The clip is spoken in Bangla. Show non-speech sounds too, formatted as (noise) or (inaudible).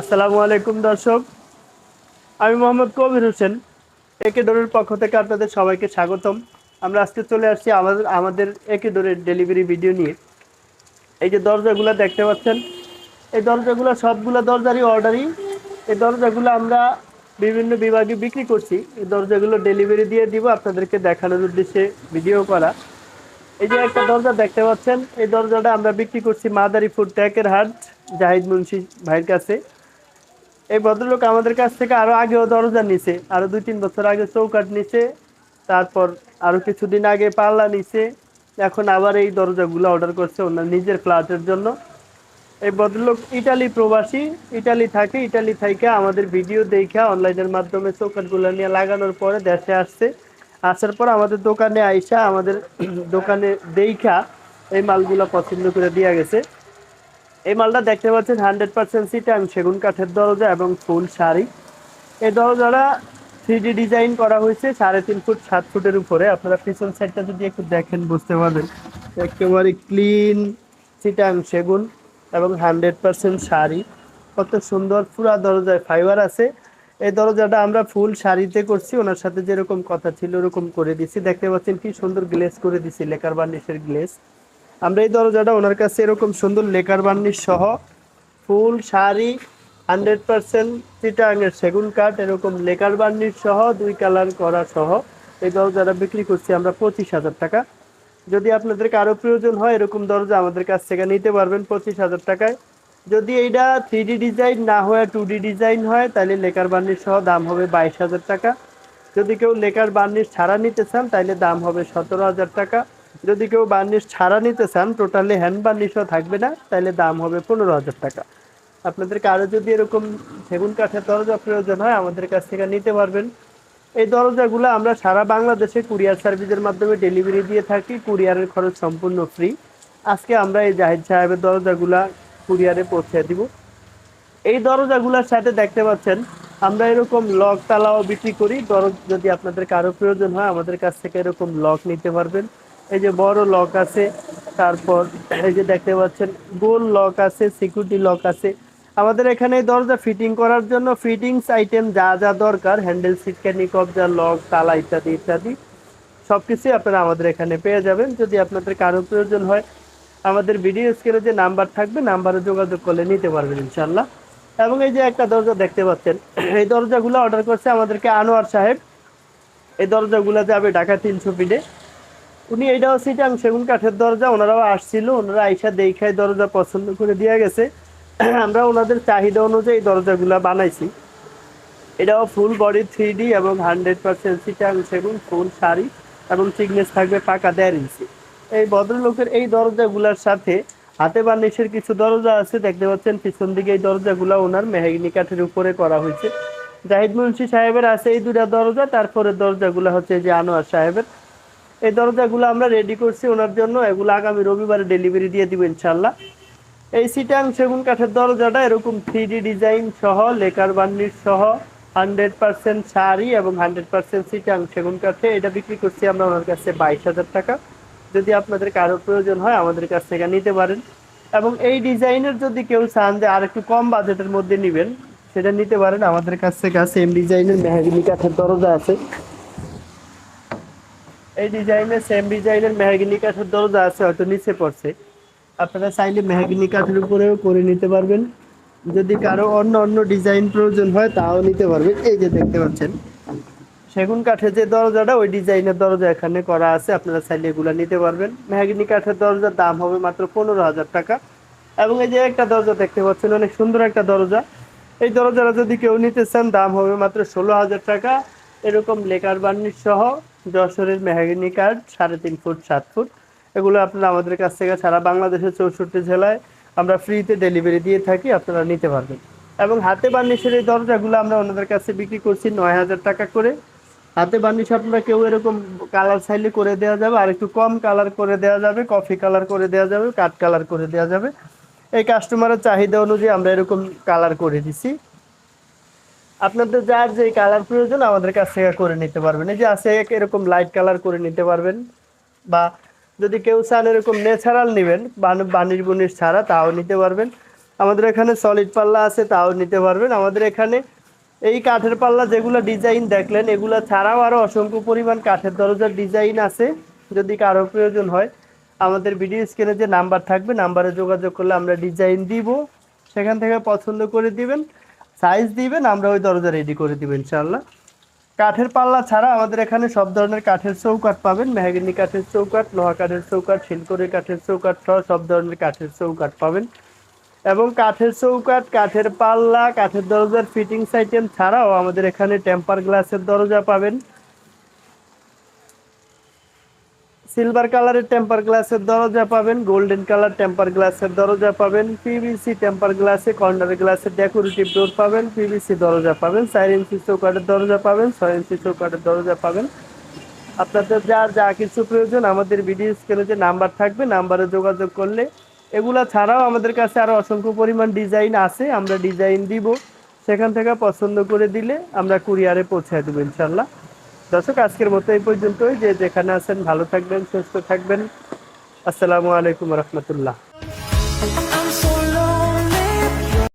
আসসালামু আলাইকুম, দর্শক। আমি মোহাম্মদ কবির হোসেন, একে ডোরের পক্ষ থেকে আপনাদের সবাইকে স্বাগতম। আমরা আজকে চলে আসছি আমাদের আমাদের একে ডোরের ডেলিভারি ভিডিও নিয়ে। এই যে দরজাগুলো দেখতে পাচ্ছেন, এই দরজাগুলো সবগুলো দরজারই অর্ডারই। এই দরজাগুলো আমরা বিভিন্ন বিভাগে বিক্রি করছি। এই দরজাগুলো ডেলিভারি দিয়ে দিব আপনাদেরকে দেখানোর উদ্দেশ্যে ভিডিও করা। এই যে একটা দরজা দেখতে পাচ্ছেন, এই দরজাটা আমরা বিক্রি করছি মাদারি ফুড ট্যাকের হাট, জাহিদ মুন্সি ভাইয়ের কাছে। এই ভদ্রলোক আমাদের কাছ থেকে আরও আগেও দরজা নিছে, আরও দুই তিন বছর আগে চৌকাট নিছে, তারপর আরও কিছুদিন আগে পাল্লা নিছে, এখন আবার এই দরজাগুলো অর্ডার করছে ওনার নিজের ফ্ল্যাটের জন্য। এই ভদ্রলোক ইটালি প্রবাসী, ইটালি থাকে, ইটালি থেকে আমাদের ভিডিও দেখা অনলাইনের মাধ্যমে চৌকাটগুলো নিয়ে লাগানোর পরে দেশে আসছে। আসার পর আমাদের দোকানে আইসা আমাদের দোকানে দেখা এই মালগুলো পছন্দ করে দিয়ে গেছে। এই মালটা দেখতে পাচ্ছেন হান্ড্রেড পার্সেন্ট সিটাং সেগুন কাঠের দরজা এবং ফুল শাড়ি। এই দরজাটা থ্রি ডিজাইন করা হয়েছে, সাড়ে তিন ফুট, সাত ফুটের উপরে। আপনারা পিছন সাইডটা যদি একটু দেখেন, বুঝতে পারবেন। একেবারে ক্লিন সিটাং সেগুন এবং হান্ড্রেড পার্সেন্ট শাড়ি। কত সুন্দর পুরা দরজায় ফাইবার আছে। এই দরজাটা আমরা ফুল শাড়িতে করছি, ওনার সাথে যেরকম কথা ছিল, ওরকম করে দিছি। দেখতে পাচ্ছেন কি সুন্দর গ্লেস করে দিছি, লেকার বার্নিশের গ্লেস আমরা এই দরজাটা ওনার কাছে এরকম সুন্দর লেকার বার্নিশ সহ ফুল, শাড়ি, হান্ড্রেড পার্সেন্ট চিটাঙের সেগুন কাঠ, এরকম লেকার বার্নিশ সহ, দুই কালার করা সহ এই দরজাটা বিক্রি করছি আমরা পঁচিশ হাজার টাকা। যদি আপনাদের কারও প্রয়োজন হয়, এরকম দরজা আমাদের কাছ থেকে নিতে পারবেন পঁচিশ হাজার টাকায়। যদি এইটা থ্রি ডিজাইন না হয় টু ডিজাইন হয়, তাহলে লেকার বার্নিশ সহ দাম হবে বাইশ হাজার টাকা। যদি কেউ লেকার বার্নিশ ছাড়া নিতে চান, তাহলে দাম হবে সতেরো হাজার টাকা। যদি কেউ বার্নিশ ছাড়া নিতে চান টোটালি হ্যান্ড বার্নিশও থাকবে না তাহলে দাম হবে পনেরো হাজার টাকা। আপনাদের কারও যদি এরকম সেগুন কাঠের দরজা প্রয়োজন হয়, আমাদের কাছ থেকে নিতে পারবেন। এই দরজাগুলো আমরা সারা বাংলাদেশে কুরিয়ার সার্ভিসের মাধ্যমে ডেলিভারি দিয়ে থাকি, কুরিয়ারের খরচ সম্পূর্ণ ফ্রি আজকে আমরা এই জাহিদ সাহেবের দরজাগুলা কুরিয়ারে পৌঁছে দিব। এই দরজাগুলোর সাথে দেখতে পাচ্ছেন, আমরা এরকম লক তালাও বিক্রি করি। দরজ যদি আপনাদের কারও প্রয়োজন হয়, আমাদের কাছ থেকে এরকম লক নিতে পারবেন। এই যে বড় লক আছে, তারপর এই যে দেখতে পাচ্ছেন, গোল লক আছে সিকিউরিটি লক আছে। আমাদের এখানে দরজা ফিটিং করার জন্য ফিটিংস আইটেম যা যা দরকার হ্যান্ডেল সিট সিটকানি কবজা লক তালা ইত্যাদি ইত্যাদি সব কিছুই আপনারা আমাদের এখানে পেয়ে যাবেন। যদি আপনাদের কারও প্রয়োজন হয়, আমাদের ভিডিও স্ক্রিনে যে নাম্বার থাকবে নাম্বারে যোগাযোগ করলে নিতে পারবেন ইনশাল্লাহ এবং এই যে একটা দরজা দেখতে পাচ্ছেন, এই দরজাগুলো অর্ডার করছে আমাদেরকে আনোয়ার সাহেব। এই দরজাগুলো যাবে ঢাকা তিনশো ফিটে উনি এইটাও সিটাং সেগুন কাঠের দরজা, ওনারাও আসছিল, ওনারা আইসা দেখায় দরজা পছন্দ করে দিয়ে গেছে। (clears throat) আমরা ওনাদের চাহিদা অনুযায়ী দরজাগুলো বানাইছি। এটাও ফুল বডি থ্রি ডি এবং হান্ড্রেড পার্সেন্ট সিটাং সেগুন ফুল শাড়ি এবং থিকনেস থাকবে পাকা দেড় ইঞ্চি। এই ভদ্রলোকের এই দরজাগুলোর সাথে হাতে বার্নিশের কিছু দরজা আছে, দেখতে পাচ্ছেন পিছন দিকে এই দরজাগুলো ওনার মেহাগিনি কাঠের উপরে করা হয়েছে। জাহিদ মুন্সি সাহেবের আছে এই দুটা দরজা তারপরে দরজাগুলো হচ্ছে যে আনোয়ার সাহেবের। এই দরজাগুলো আমরা রেডি করছি ওনার জন্য। এগুলো আগামী রবিবারে ডেলিভারি দিয়ে দিব ইনশাল্লাহ এই সিটাং সেগুন কাঠের দরজাটা এরকম থ্রি ডিজাইন সহ, লেকার বার্নিশ সহ হান্ড্রেড পার্সেন্ট শাড়ি এবং হান্ড্রেড পার্সেন্ট সিটাং সেগুন কাঠে। এটা বিক্রি করছি আমরা ওনার কাছে বাইশ হাজার টাকা। যদি আপনাদের কারও প্রয়োজন হয়, আমাদের কাছ থেকে নিতে পারেন। এবং এই ডিজাইনের যদি কেউ চান যে আর একটু কম বাজেটের মধ্যে নেবেন, সেটা নিতে পারেন। আমাদের কাছ থেকে সেম ডিজাইনের মেহাগিনি কাঠের দরজা আছে। এই ডিজাইনের সেম ডিজাইনের মেহাগিনি কাঠের দরজা আছে, হয়তো নিচে পড়ছে। আপনারা চাইলে মেহাগিনি কাঠের উপরেও করে নিতে পারবেন। যদি কারও অন্য অন্য ডিজাইন প্রয়োজন হয়, তাও নিতে পারবেন। এই যে দেখতে পাচ্ছেন, সেগুন কাঠের যে দরজাটা, ওই ডিজাইনের দরজা এখানে করা আছে। আপনারা চাইলে এগুলো নিতে পারবেন। মেহাগিনি কাঠের দরজার দাম হবে মাত্র পনেরো হাজার টাকা। এবং এই যে একটা দরজা দেখতে পাচ্ছেন, অনেক সুন্দর একটা দরজা। এই দরজাটা যদি কেউ নিতে চান, দাম হবে মাত্র ষোলো হাজার টাকা। এরকম লেকার বার্নিশ সহ যশোরের মেহাগিনি কাঠ, সাড়ে তিন ফুট, সাত ফুট। এগুলো আপনারা আমাদের কাছ থেকে সারা বাংলাদেশের চৌষট্টি জেলায় আমরা ফ্রিতে ডেলিভারি দিয়ে থাকি, আপনারা নিতে পারবেন। এবং হাতে বার্নিশের এই দরজাগুলো আমরা ওনাদের কাছে বিক্রি করছি নয় হাজার টাকা করে। হাতে বার্নিশ আপনারা কেউ এরকম কালার চাইলে করে দেওয়া যাবে, আর একটু কম কালার করে দেওয়া যাবে, কফি কালার করে দেওয়া যাবে, কাঠ কালার করে দেওয়া যাবে। এই কাস্টমারের চাহিদা অনুযায়ী আমরা এরকম কালার করে দিছি। আপনাদের যার যে কালার প্রয়োজন আমাদের কাছ থেকে করে নিতে পারবেন। এই যে আছে এরকম লাইট কালার করে নিতে পারবেন বা যদি কেউ চান এরকম ন্যাচারাল নেবেন বানির বুনিশ ছাড়া তাও নিতে পারবেন। আমাদের এখানে সলিড পাল্লা আছে, তাও নিতে পারবেন। আমাদের এখানে এই কাঠের পাল্লা যেগুলো ডিজাইন দেখলেন, এগুলো ছাড়াও আরও অসংখ্য পরিমাণ কাঠের দরজার ডিজাইন আছে, যদি কারও প্রয়োজন হয়। আমাদের ভিডিও স্ক্রিনে যে নাম্বার থাকবে নাম্বারে যোগাযোগ করলে আমরা ডিজাইন দিব। সেখান থেকে পছন্দ করে দিবেন। সাইজ দিবেন, আমরা ওই দরজা রেডি করে দিব ইনশাল্লাহ কাঠের পাল্লা ছাড়া আমাদের এখানে সব ধরনের কাঠের চৌকাঠ পাবেন। মেহাগিনি কাঠের চৌকাঠ, লোহা কাঠের চৌকাঠ, শিলকড়ি কাঠের চৌকাঠ সহ সব ধরনের কাঠের চৌকাঠ পাবেন। এবং কাঠের চৌকাঠ, কাঠের পাল্লা, কাঠের দরজার ফিটিংস আইটেম ছাড়াও আমাদের এখানে টেম্পার গ্লাসের দরজা পাবেন। সিলভার কালারের টেম্পার গ্লাসের দরজা পাবেন গোল্ডেন কালার টেম্পার গ্লাসের দরজা পাবেন পিভিসি টেম্পার গ্লাসে কর্নার গ্লাসের ডেকোরেটিভ ডোর পাবেন পিভিসি দরজা পাবেন, চার ইঞ্চি চৌকাঠের দরজা পাবেন, ছয় ইঞ্চি চৌকাঠের দরজা পাবেন। আপনাদের যা যা কিছু প্রয়োজন আমাদের ভিডিও স্ক্রিনে যে নাম্বার থাকবে নাম্বারে যোগাযোগ করলে এগুলা ছাড়াও আমাদের কাছে আরও অসংখ্য পরিমাণ ডিজাইন আছে, আমরা ডিজাইন দিব। সেখান থেকে পছন্দ করে দিলে আমরা কুরিয়ারে পৌঁছায় দেবো ইনশাল্লাহ দর্শক, আজকের মতো এই পর্যন্তই। যে যেখানে আছেন, ভালো থাকবেন, সুস্থ থাকবেন। আসসালামু আলাইকুম রহমতুল্লাহ।